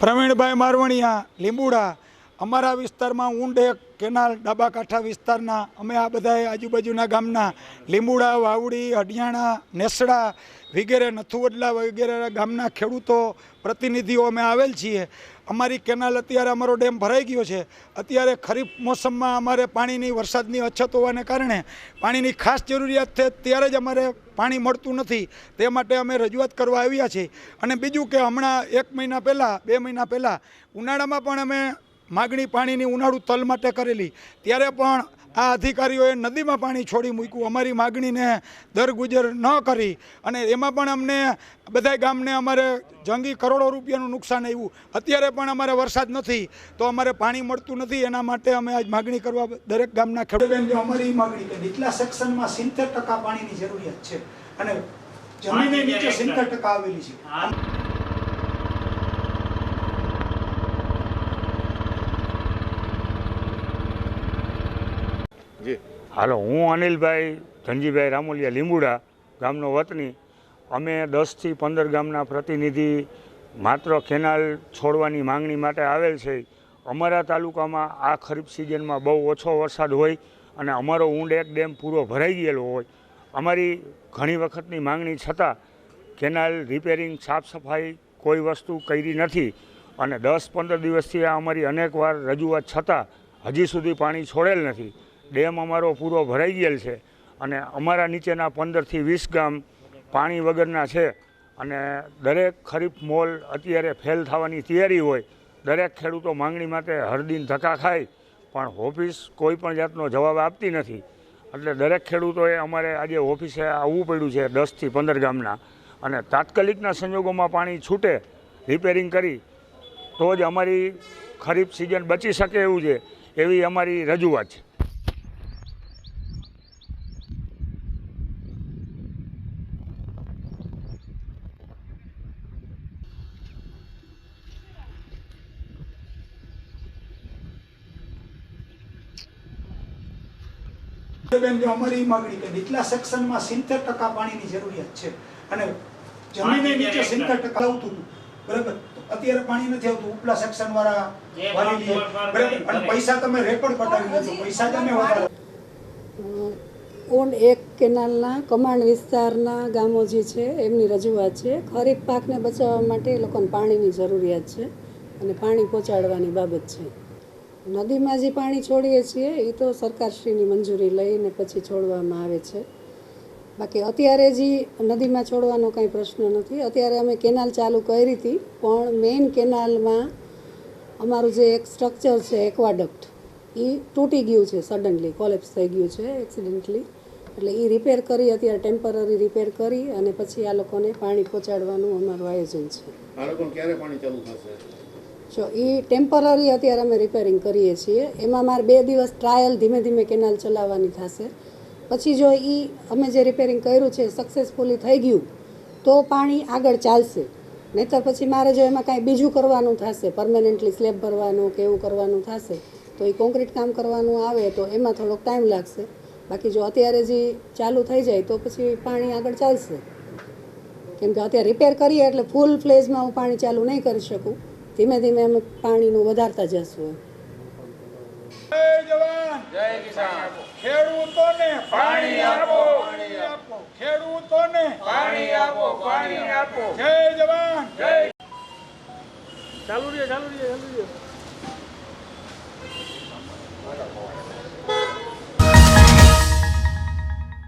પ્રવીણભાઈ મારવણિયા લીંબુડા. અમારા વિસ્તારમાં ઊંડે કેનાલ ડાબા કાંઠા વિસ્તારના. અમે આ બધાએ આજુબાજુના ગામના. લીંબુડા વાવડી હડિયાણા નેસડા વગેરે નથુવડલા વગેરે ગામના ખેડૂતો પ્રતિનિધિઓ અમે આવેલ છીએ. અમારી કેનાલ અત્યારે અમારો ડેમ ભરાઈ ગયો છે. અત્યારે ખરીફ મોસમમાં અમારે પાણીની, વરસાદની અછત હોવાને કારણે પાણીની ખાસ જરૂરિયાત છે, ત્યારે જ અમારે પાણી મળતું નથી. તે માટે અમે રજૂઆત કરવા આવ્યા છીએ અને બીજું કે હમણાં એક મહિના પહેલાં, બે મહિના પહેલાં ઉનાળામાં પણ અમે માગણી પાણીની ઉનાળુ તલ માટે કરેલી. ત્યારે પણ આ અધિકારીઓએ નદીમાં પાણી છોડી મૂક્યું. અમારી માગણીને દરગુજર ન કરી. અને એમાં પણ અમને બધા ગામને અમારે જંગી કરોડો રૂપિયાનું નુકસાન આવ્યું. અત્યારે પણ અમારે વરસાદ નથી તો અમારે પાણી મળતું નથી. એના માટે અમે આજ માગણી કરવા દરેક ગામના ખેડૂતો અમારી માગણી કે નીચલા સેક્શનમાં સિત્તેર ટકા પાણીની જરૂરિયાત છે અને જમીનની નીચે સિત્તેર ટકા આવેલી છે. હાલો, હું અનિલભાઈ, ધનજીભાઈ રામોલિયા લીંબુડા, ગામનો વતની. અમે દસથી પંદર ગામના પ્રતિનિધિ માત્ર કેનાલ છોડવાની માંગણી માટે આવેલ છે. અમારા તાલુકામાં આ ખરીફ સિઝનમાં બહુ ઓછો વરસાદ હોય અને અમારો ઊંડ એક ડેમ પૂરો ભરાઈ ગયેલો હોય. અમારી ઘણી વખતની માંગણી છતાં કેનાલ રિપેરિંગ, સાફ સફાઈ કોઈ વસ્તુ કરી નથી અને દસ પંદર દિવસથી આ અમારી અનેકવાર રજૂઆત છતાં હજી સુધી પાણી છોડેલ નથી. ડેમ અમારો પૂરો ભરાઈ ગયેલ છે અને અમારા નીચેના પંદરથી વીસ ગામ પાણી વગરના છે અને દરેક ખરીફ મોલ અત્યારે ફેલ થવાની તૈયારી હોય, દરેક ખેડૂતો માંગણી માટે હરદીન ધક્કા ખાય, પણ ઓફિસ કોઈ પણ જાતનો જવાબ આપતી નથી. એટલે દરેક ખેડૂતોએ અમારે આજે ઓફિસે આવવું પડ્યું છે દસથી પંદર ગામના અને તાત્કાલિકના સંજોગોમાં પાણી છૂટે રિપેરિંગ કરી, તો જ અમારી ખરીફ સિઝન બચી શકે એવું છે, એવી અમારી રજૂઆત છે. બેન જો અમારી માગણી કે નીચલા સેક્શનમાં સિત્તેર ટકા પાણીની જરૂરિયાત છે. અને જમીનની નીચે સિત્તેર ટકા આવતું હતું. બરાબર? અત્યારે પાણી નથી આવતું. ઉપલા સેક્શન વાળા વાળી લે બરાબર? અને પૈસા તમે રેકોર્ડ કટાવી લેજો પૈસા તમે વધારો. ઓન એક કેનાલના કમાન્ડ વિસ્તારના ગામો જે છે એમની રજૂઆત છે. ખરીફ પાકને બચાવવા માટે એ લોકોને પાણીની જરૂરિયાત છે અને પાણી પહોંચાડવાની બાબત છે. નદીમાં જે પાણી છોડીએ છીએ, એ તો સરકારશ્રીની મંજૂરી લઈને પછી છોડવામાં આવે છે. બાકી અત્યારે જે નદીમાં છોડવાનો કાંઈ પ્રશ્ન નથી. અત્યારે અમે કેનાલ ચાલુ કરી હતી, પણ મેઇન કેનાલમાં અમારું જે એક સ્ટ્રક્ચર છે, એક્વાડક્ટ એ તૂટી ગયું છે સડનલી કોલેપ્સ થઈ ગયું છે એક્સિડન્ટલી એટલે એ રિપેર કરી, અત્યારે ટેમ્પરરી રિપેર કરી અને પછી આ લોકોને પાણી પહોંચાડવાનું અમારું આયોજન છે. આ લોકોને ક્યારે પાણી ચાલુ થશે? જો એ ટેમ્પરરી અત્યારે અમે રિપેરિંગ કરીએ છીએ. એમાં મારે બે દિવસ ટ્રાયલ ધીમે ધીમે કેનાલ ચલાવવાની થશે. પછી જો એ અમે જે રિપેરિંગ કર્યું છે સક્સેસફુલી થઈ ગયું, તો પાણી આગળ ચાલશે. નહીંતર પછી મારે જો એમાં કાંઈ બીજું કરવાનું થશે પરમેનન્ટલી સ્લેબ ભરવાનું કે એવું કરવાનું થશે, તો એ કોન્ક્રીટ કામ કરવાનું આવે, તો એમાં થોડોક ટાઈમ લાગશે. બાકી જો અત્યારે જે ચાલુ થઈ જાય, તો પછી પાણી આગળ ચાલશે. કેમ કે અત્યારે રિપેર કરીએ એટલે ફૂલ ફ્લેજમાં હું પાણી ચાલુ નહીં કરી શકું. ધીમે ધીમે અમે પાણીનું વધારતા જશું ખેડૂતોને પાણી આપો. ખેડૂતોને પાણી આપો પાણી આપો. જય જવાન. જય. ચાલુ રહીએ ચાલુ રહીએ ચાલુ રહીએ